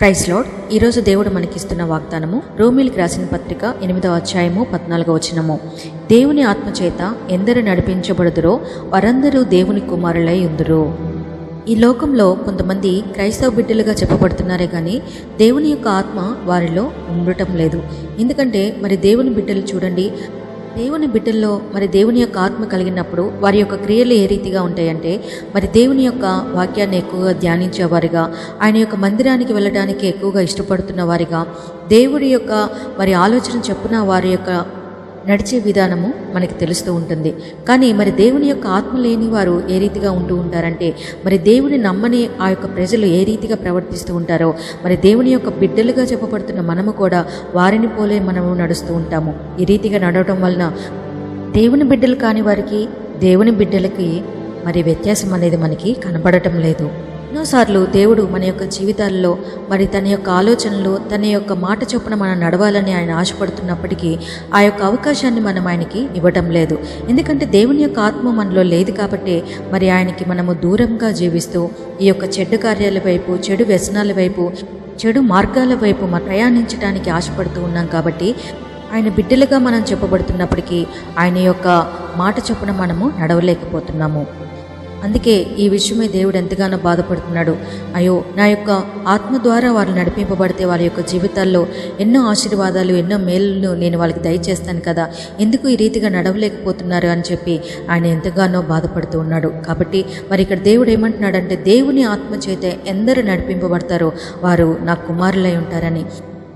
Praise lord ఈరోజు దేవుడు మనకిస్తున్న వాగ్దానము రోమిల్కి రాసిన పత్రిక ఎనిమిదవ అధ్యాయము పద్నాలుగవ వచనము. దేవుని ఆత్మచేత ఎందరు నడిపించబడుదురో వారందరూ దేవుని కుమారులై ఉందరు. ఈ లోకంలో కొంతమంది క్రైస్తవ బిడ్డలుగా చెప్పబడుతున్నారే కానీ దేవుని యొక్క ఆత్మ వారిలో ఉండటం లేదు. ఎందుకంటే మరి దేవుని బిడ్డలు చూడండి దేవుని బిడ్డల్లో మరి దేవుని యొక్క ఆత్మ కలిగినప్పుడు వారి యొక్క క్రియలు ఏ రీతిగా ఉంటాయంటే మరి దేవుని యొక్క వాక్యాన్ని ఎక్కువగా ధ్యానించేవారిగా ఆయన యొక్క మందిరానికి వెళ్ళడానికి ఎక్కువగా ఇష్టపడుతున్న వారిగా దేవుడి యొక్క మరి ఆలోచన చెప్పున వారి యొక్క నడిచే విధానము మనకి తెలుస్తూ ఉంటుంది. కానీ మరి దేవుని యొక్క ఆత్మ లేని వారు ఏ రీతిగా ఉంటూ ఉంటారంటే మరి దేవుని నమ్మని ఆ యొక్క ప్రజలు ఏ రీతిగా ప్రవర్తిస్తూ ఉంటారో మరి దేవుని యొక్క బిడ్డలుగా చెప్పబడుతున్న మనము కూడా వారిని పోలే మనము నడుస్తూ ఉంటాము. ఈ రీతిగా నడవటం వలన దేవుని బిడ్డలు కాని వారికి దేవుని బిడ్డలకి మరి వ్యత్యాసం అనేది మనకి కనబడటం లేదు. ఎన్నోసార్లు దేవుడు మన యొక్క జీవితాల్లో మరి తన యొక్క ఆలోచనలు తన యొక్క మాట చొప్పున మనం నడవాలని ఆయన ఆశపడుతున్నప్పటికీ ఆ యొక్క అవకాశాన్ని మనం ఆయనకి ఇవ్వటం లేదు. ఎందుకంటే దేవుని యొక్క ఆత్మ మనలో లేదు కాబట్టి మరి ఆయనకి మనము దూరంగా జీవిస్తూ ఈ యొక్క చెడ్డ కార్యాల వైపు చెడు వ్యసనాల వైపు చెడు మార్గాల వైపు మనం ప్రయాణించడానికి ఆశపడుతూ ఉన్నాం కాబట్టి ఆయన బిడ్డలుగా మనం చెప్పబడుతున్నప్పటికీ ఆయన యొక్క మాట చొప్పున మనము నడవలేకపోతున్నాము. అందుకే ఈ విషయమే దేవుడు ఎంతగానో బాధపడుతున్నాడు. అయ్యో నా యొక్క ఆత్మ ద్వారా వారు నడిపింపబడితే వారి యొక్క జీవితాల్లో ఎన్నో ఆశీర్వాదాలు ఎన్నో మేలును నేను వాళ్ళకి దయచేస్తాను కదా. ఎందుకు ఈ రీతిగా నడవలేకపోతున్నారు అని చెప్పి ఆయన ఎంతగానో బాధపడుతూ ఉన్నాడు. కాబట్టి మరి ఇక్కడ దేవుడు ఏమంటున్నాడంటే దేవుని ఆత్మ చేత ఎందరు నడిపింపబడతారో వారు నా కుమారులై ఉంటారని.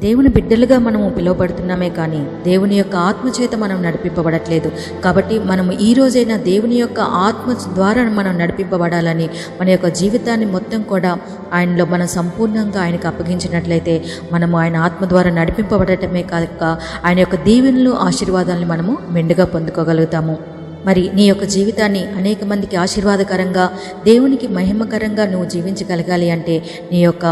దేవుని బిడ్డలుగా మనము పిలువబడుతున్నామే కానీ దేవుని యొక్క ఆత్మ చేత మనం నడిపింపబడట్లేదు. కాబట్టి మనం ఈ రోజైనా దేవుని యొక్క ఆత్మ ద్వారా మనం నడిపింపబడాలని మన యొక్క జీవితాన్ని మొత్తం కూడా ఆయనలో మనం సంపూర్ణంగా ఆయనకు అప్పగించినట్లయితే మనము ఆయన ఆత్మ ద్వారా నడిపింపబడటమే కాక ఆయన యొక్క దీవెనలు ఆశీర్వాదాలను మనము మెండుగా పొందుకోగలుగుతాము. మరి నీ యొక్క జీవితాన్ని అనేక మందికి ఆశీర్వాదకరంగా దేవునికి మహిమకరంగా నువ్వు జీవించగలగాలి అంటే నీ యొక్క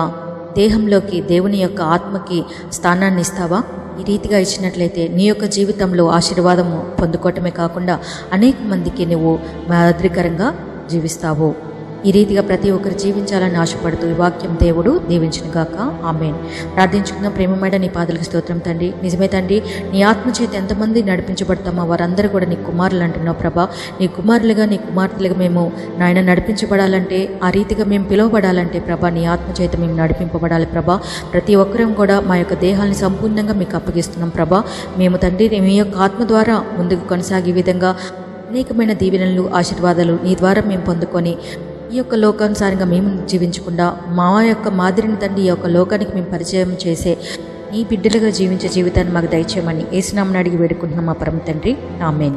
దేహంలోకి దేవుని యొక్క ఆత్మకి స్థానాన్ని ఇస్తావా? ఈ రీతిగా ఇచ్చినట్లయితే నీ యొక్క జీవితంలో ఆశీర్వాదము పొందుకోవటమే కాకుండా అనేక మందికి నువ్వు మాదిరికరంగా జీవిస్తావు. ఈ రీతిగా ప్రతి ఒక్కరు జీవించాలని ఆశపడుతూ ఈ వాక్యం దేవుడు దీవించిన గాక ఆమెన్. ప్రార్థించుకున్న ప్రేమమైన నీ పాదలకు స్తోత్రం తండ్రి. నిజమే తండ్రి నీ ఆత్మచేత ఎంతమంది నడిపించబడతామో వారందరూ కూడా నీ కుమారులు అంటున్నావు ప్రభా. నీ కుమారులుగా నీ కుమార్తెలుగా మేము నాయన నడిపించబడాలంటే ఆ రీతిగా మేము పిలువబడాలంటే ప్రభా నీ ఆత్మ చేత మేము నడిపింపబడాలి ప్రభా. ప్రతి ఒక్కరం కూడా మా యొక్క దేహాన్ని సంపూర్ణంగా మీకు అప్పగిస్తున్నాం ప్రభా. మేము తండ్రి మీ యొక్క ఆత్మ ద్వారా ముందుకు కొనసాగే విధంగా అనేకమైన దీవెనలు ఆశీర్వాదాలు నీ ద్వారా మేము పొందుకొని ఈ యొక్క లోకానుసారంగా మేము జీవించకుండా మా యొక్క మాదిరిని తండ్రి ఈ యొక్క లోకానికి మేము పరిచయం చేసే నీ బిడ్డలుగా జీవించే జీవితాన్ని మాకు దయచేయమని ఏసునామని అడిగి వేడుకుంటున్నాం మా పరమ తండ్రి. ఆమెన్.